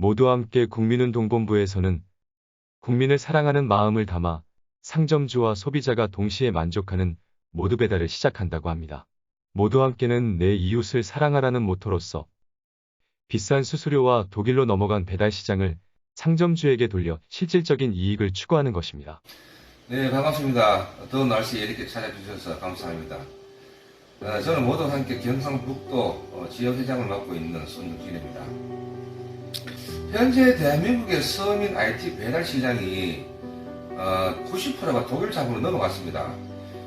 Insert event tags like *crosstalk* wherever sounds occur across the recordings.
모두와 함께 국민운동본부에서는 국민을 사랑하는 마음을 담아 상점주와 소비자가 동시에 만족하는 모두 배달을 시작한다고 합니다. 모두와 함께는 내 이웃을 사랑하라는 모토로서 비싼 수수료와 독일로 넘어간 배달 시장을 상점주에게 돌려 실질적인 이익을 추구하는 것입니다. 네, 반갑습니다. 더운 날씨에 이렇게 찾아주셔서 감사합니다. 어, 저는 모두 함께 경상북도 어, 지역회장을 맡고 있는 손육진입니다. 현재 대한민국의 서민 IT 배달 시장이 어, 90%가 독일 자본으로 넘어갔습니다.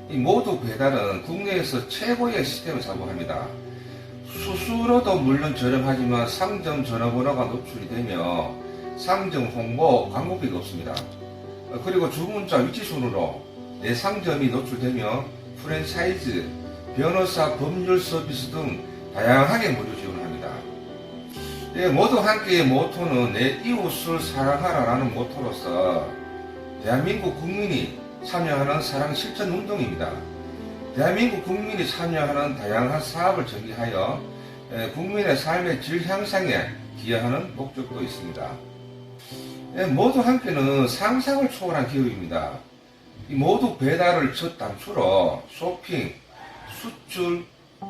이 모두 배달은 국내에서 최고의 시스템을 사고합니다. 수수료도 물론 저렴하지만 상점 전화번호가 노출이 되며 상점 홍보 광고비가 없습니다. 어, 그리고 주문자 위치 순으로 내 상점이 노출되며 프랜차이즈, 변호사, 법률 서비스 등 다양하게 무료 지원합니다. 예, 모두 함께의 모토는 내 이웃을 사랑하라라는 모토로서 대한민국 국민이 참여하는 사랑 실천 운동입니다. 대한민국 국민이 참여하는 다양한 사업을 전개하여 예, 국민의 삶의 질 향상에 기여하는 목적도 있습니다. 예, 모두 함께는 상상을 초월한 기업입니다. 이 모두 배달을 첫 단추로 쇼핑, 수출,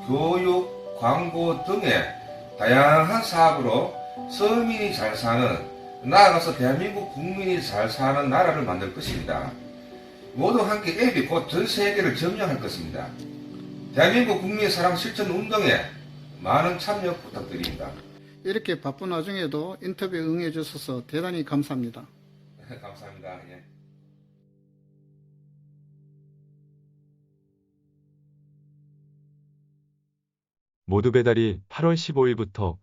교육, 광고 등의 다양한 사업으로 서민이 잘 사는, 나아가서 대한민국 국민이 잘 사는 나라를 만들 것입니다. 모두 함께 앱이 곧 전 세계를 점령할 것입니다. 대한민국 국민 사랑 실천 운동에 많은 참여 부탁드립니다. 이렇게 바쁜 와중에도 인터뷰에 응해 주셔서 대단히 감사합니다. *laughs* 감사합니다. 예. 모두 배달이 8월 15일부터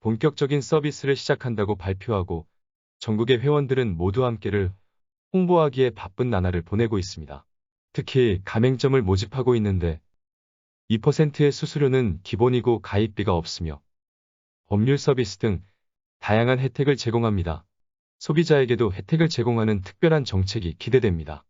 본격적인 서비스를 시작한다고 발표하고 전국의 회원들은 모두 함께를 홍보하기에 바쁜 나날을 보내고 있습니다. 특히 가맹점을 모집하고 있는데 2%의 수수료는 기본이고 가입비가 없으며 법률 서비스 등 다양한 혜택을 제공합니다. 소비자에게도 혜택을 제공하는 특별한 정책이 기대됩니다.